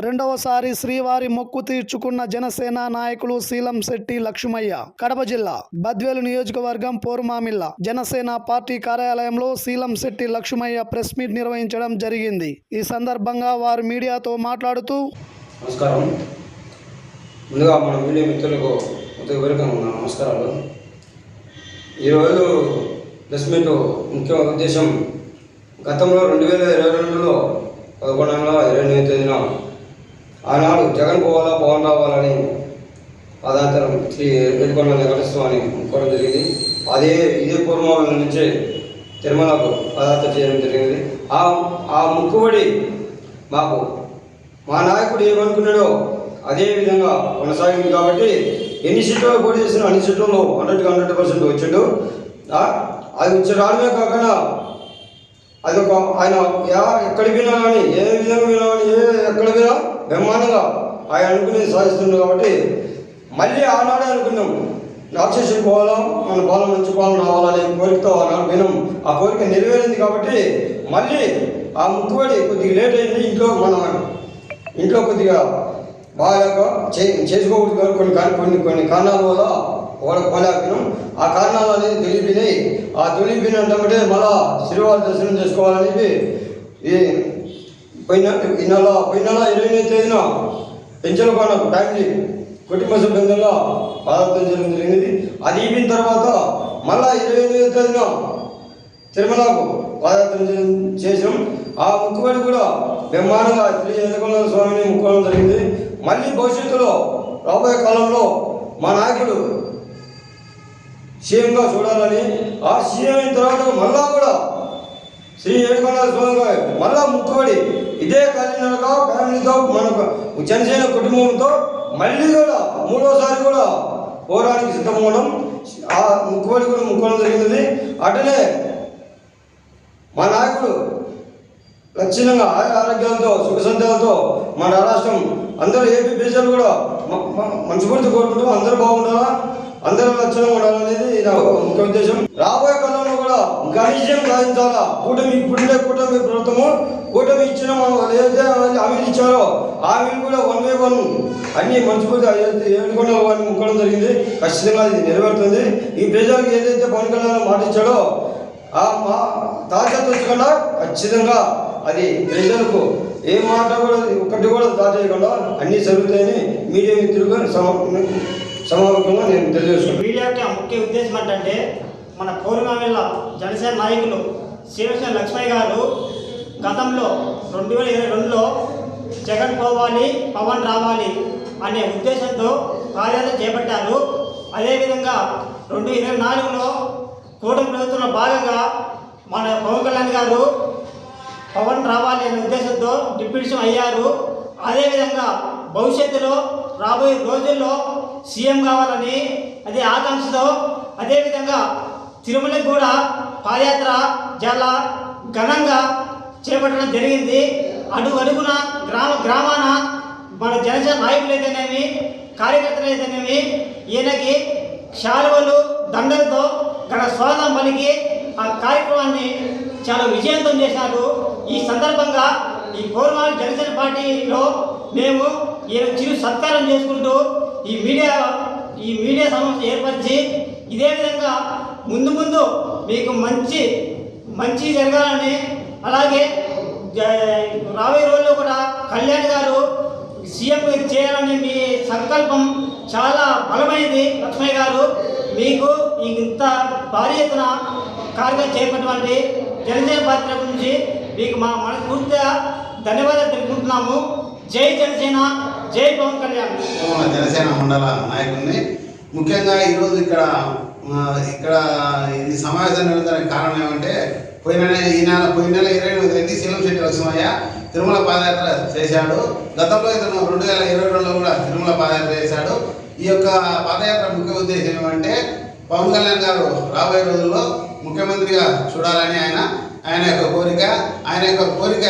రెండవసారి శ్రీవారి మొక్కు తీర్చుకున్న జనసేన నాయకులు శీలం శెట్టి లక్ష్మయ్య. కడప జిల్లా బద్వేలు నియోజకవర్గం పోరుమామిల్ల. జనసేన పార్టీ కార్యాలయంలో శీలం శెట్టి లక్ష్మయ్య ప్రెస్ మీట్ నిర్వహించడం జరిగింది. ఈ సందర్భంగా వారు మీడియాతో మాట్లాడుతూ నమస్కారం. ముందుగా మన మీడియా మిత్రులకు నమస్కారాలు. ఈరోజు ప్రెస్ మీట్ ముఖ్య ఉద్దేశం గతంలో రెండు వేల ఇరవై రెండులో పదకొండు నెల ఇరవై ఎనిమిది తేదీన ఆనాడు జగన్ పోవాలా పవన్ రావాలని పాదాంతరం శ్రీ వెలుకొండ వెంకటస్వామి ముక్కోవడం జరిగింది. అదే ఇదే పూర్వం నుంచే తిరుమలకు పదార్థ చేయడం జరిగింది. ఆ ఆ ముక్కుబడి మాకు మా నాయకుడు ఏమనుకున్నాడో అదే విధంగా కొనసాగింది కాబట్టి ఎన్ని సీట్లు పోటీ చేసినా అన్ని సీట్లలో హండ్రెడ్కి హండ్రెడ్ పర్సెంట్ వచ్చాడు. అది వచ్చి రావడమే కాకుండా అది ఒక ఆయన యా- ఎక్కడికి వినా కానీ ఏ విధంగా వినా కానీ ఏ ఎక్కడ వినా బ్రహ్మాండంగా ఆయన అనుకుని సాధిస్తుంది కాబట్టి మళ్ళీ ఆనాడే అనుకున్నాం. రాక్షసులు పోవాలా? మన బాల మంచి పాలన రావాలనే కోరికతో ఆనాడు వినం ఆ కోరిక నెరవేరింది కాబట్టి మళ్ళీ ఆ ముక్కుబడి కొద్దిగా లేట్ అయింది. ఇంట్లో మన ఇంట్లో కొద్దిగా బాగా చే చేసుకోకూడదు కానీ కొన్ని కానీ కొన్ని కొన్ని కారణాల వల్ల వాళ్ళకి పోలేకపోయినాం ఆ కారణాలు అనేది తెలిపినాయి ఆ తెలిపిన అంటే మళ్ళా శ్రీవారి దర్శనం చేసుకోవాలనేది ఈ పోయిన ఈ నెల పోయిన నెల ఇరవై ఎనిమిది తేదీన పెంచలకొండ ఫ్యామిలీ కుటుంబ సభ్యులలో పాదార్థం చేయడం జరిగింది. అది అయిపోయిన తర్వాత మళ్ళా ఇరవై ఎనిమిది తేదీన తిరుమలకు పాదయాత్ర చేసాం ఆ ముక్కుబడి కూడా బ్రహ్మాండంగా శ్రీ చంద్రకొండ స్వామిని ముక్కోవడం జరిగింది. మళ్ళీ భవిష్యత్తులో రాబోయే కాలంలో మా నాయకుడు సీఎంగా చూడాలని ఆ సీఎం అయిన తర్వాత మళ్ళా కూడా శ్రీ ఏడుకొండ స్వామి మళ్ళా ముక్కుబడి. ఇదే కలిగినగా ఫ్యామిలీతో మన జనసేన కుటుంబంతో మళ్ళీ కూడా మూడోసారి కూడా పోరానికి సిద్ధమవడం ఆ ముక్కుబడి కూడా ముక్కోవడం జరిగింది. అటనే మా నాయకుడు లక్షణంగా ఆయ- ఆరోగ్యాలతో సుఖ సంతాలతో మన రాష్ట్రం అందరూ ఏపీ ప్రజలు కూడా మ- మనస్ఫూర్తి కోరుకుంటూ అందరూ బాగుండాలా అందరూ లక్షణంగా ఉండాలనేది నా ముఖ్య ఉద్దేశం. రాబోయే కాలంలో కూడా గణిజం కూటమి ఇప్పుడుండే కూటమి ప్రభుత్వము కూటమి ఇచ్చిన మనం వాళ్ళు ఏదైతే హామీలు ఇచ్చారో హామీలు కూడా వన్ వే వన్ అన్ని మనస్ఫూర్తి ఏడుకొండ వారిని ముక్కడం జరిగింది ఖచ్చితంగా ఇది నెరవేరుతుంది. ఈ ప్రజలకు ఏదైతే పవన్ కళ్యాణ్ మాట ఇచ్చాడో ఆ మా దాచకుండా ఖచ్చితంగా అది ప్రజలకు ఏ మాట కూడా ఒకటి కూడా దాటేయకుండా అన్నీ జరుగుతాయని మీడియా మిత్రులుగా సమా సమావేశంగా నేను తెలియజేస్తున్నాను మీడియా యొక్క ముఖ్య ఉద్దేశం ఏంటంటే మన పౌర్ణమిల్ల జనసేన నాయకులు శివసేన లక్ష్మయ్య గారు గతంలో రెండు వేల ఇరవై రెండులో జగన్ పోవాలి పవన్ రావాలి అనే ఉద్దేశంతో కార్యాలయం చేపట్టారు. అదేవిధంగా రెండు ఇరవై నాలుగులో కూటమి ప్రభుత్వంలో భాగంగా మన పవన్ కళ్యాణ్ గారు పవన్ రావాలి అనే ఉద్దేశంతో డిప్యూటీ సీఎం అయ్యారు. అదేవిధంగా భవిష్యత్తులో రాబోయే రోజుల్లో సీఎం కావాలని అదే ఆకాంక్షతో అదేవిధంగా తిరుమలకు కూడా పాదయాత్ర చాలా ఘనంగా చేపట్టడం జరిగింది. అటు అడుగున గ్రామ గ్రామాన మన జనసేన నాయకులు అయితేనేమి కార్యకర్తలు అయితేనేమి ఈయనకి శాలువలు దండలతో ఘన స్వాగతం పలికి ఆ కార్యక్రమాన్ని చాలా విజయవంతం చేశారు. ఈ సందర్భంగా ఈ పౌర్ణమాల జనసేన పార్టీలో మేము ఈయన చిరు సత్కారం చేసుకుంటూ ఈ మీడియా ఈ మీడియా సమస్య ఏర్పరిచి ఇదే విధంగా ముందు ముందు మీకు మంచి మంచి జరగాలని అలాగే రాబోయే రోజుల్లో కూడా కళ్యాణ్ గారు సీఎం చేయాలని మీ సంకల్పం చాలా బలమైంది. లక్ష్మయ్య గారు మీకు ఇంత భారీ ఎత్తున కార్యక్రమం చేపట్టినటువంటి జనసేన పాత్ర గురించి మీకు మా మనస్ఫూర్తిగా ధన్యవాదాలు తెలుపుకుంటున్నాము. జై జనసేన జై పవన్ కళ్యాణ్. జనసేన మండల నాయకుడిని ముఖ్యంగా ఈరోజు ఇక్కడ ఇక్కడ ఈ సమావేశం నిర్వహించడానికి కారణం ఏమంటే పోయిన ఈ నెల పోయిన నెల ఇరవై ఎనిమిది తేదీ శీలం శెట్టి లక్ష్మయ్య తిరుమల పాదయాత్ర చేశాడు. గతంలో ఇతను రెండు వేల ఇరవై రెండులో కూడా తిరుమల పాదయాత్ర చేశాడు. ఈ యొక్క పాదయాత్ర ముఖ్య ఉద్దేశం ఏమంటే పవన్ కళ్యాణ్ గారు రాబోయే రోజుల్లో ముఖ్యమంత్రిగా చూడాలని ఆయన ఆయన యొక్క కోరిక ఆయన యొక్క కోరిక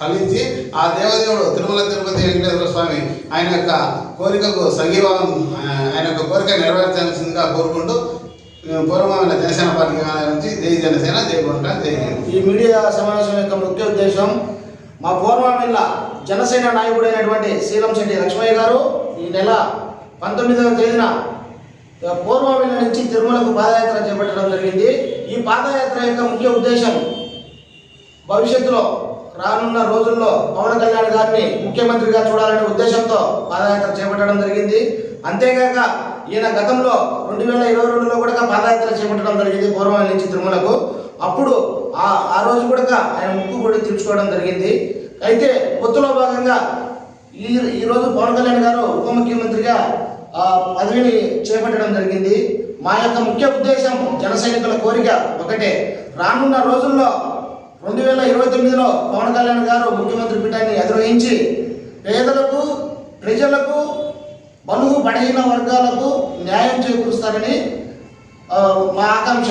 ఫలించి ఆ దేవదేవుడు తిరుమల తిరుపతి వెంకటేశ్వర స్వామి ఆయన యొక్క కోరికకు సంఘీభావం ఆయన యొక్క కోరిక నెరవేర్చాల్సిందిగా కోరుకుంటూ పూర్వమైన జనసేన పార్టీ నుంచి జై జనసేన జై జై ఈ మీడియా సమావేశం యొక్క ముఖ్య ఉద్దేశం మా పూర్వమిల్ల జనసేన నాయకుడైనటువంటి శీలం శెట్టి లక్ష్మయ్య గారు ఈ నెల పంతొమ్మిదవ తేదీన పూర్వమిల్ల నుంచి తిరుమలకు పాదయాత్ర చేపట్టడం జరిగింది. ఈ పాదయాత్ర యొక్క ముఖ్య ఉద్దేశం భవిష్యత్తులో రానున్న రోజుల్లో పవన్ కళ్యాణ్ గారిని ముఖ్యమంత్రిగా చూడాలనే ఉద్దేశంతో పాదయాత్ర చేపట్టడం జరిగింది. అంతేకాక ఈయన గతంలో రెండు వేల ఇరవై రెండులో కూడా పాదయాత్ర చేపట్టడం జరిగింది పూర్వం నుంచి తిరుమలకు. అప్పుడు ఆ ఆ రోజు కూడా ఆయన ముక్కు కూడా తీర్చుకోవడం జరిగింది. అయితే పొత్తులో భాగంగా ఈ ఈరోజు పవన్ కళ్యాణ్ గారు ఉప ముఖ్యమంత్రిగా పదవిని చేపట్టడం జరిగింది. మా యొక్క ముఖ్య ఉద్దేశం జన సైనికుల కోరిక ఒకటే. రానున్న రోజుల్లో రెండు వేల ఇరవై తొమ్మిదిలో పవన్ కళ్యాణ్ గారు ముఖ్యమంత్రి పీఠాన్ని అధిరోహించి పేదలకు ప్రజలకు బలుగు బలహీన వర్గాలకు న్యాయం చేకూరుస్తారని మా ఆకాంక్ష.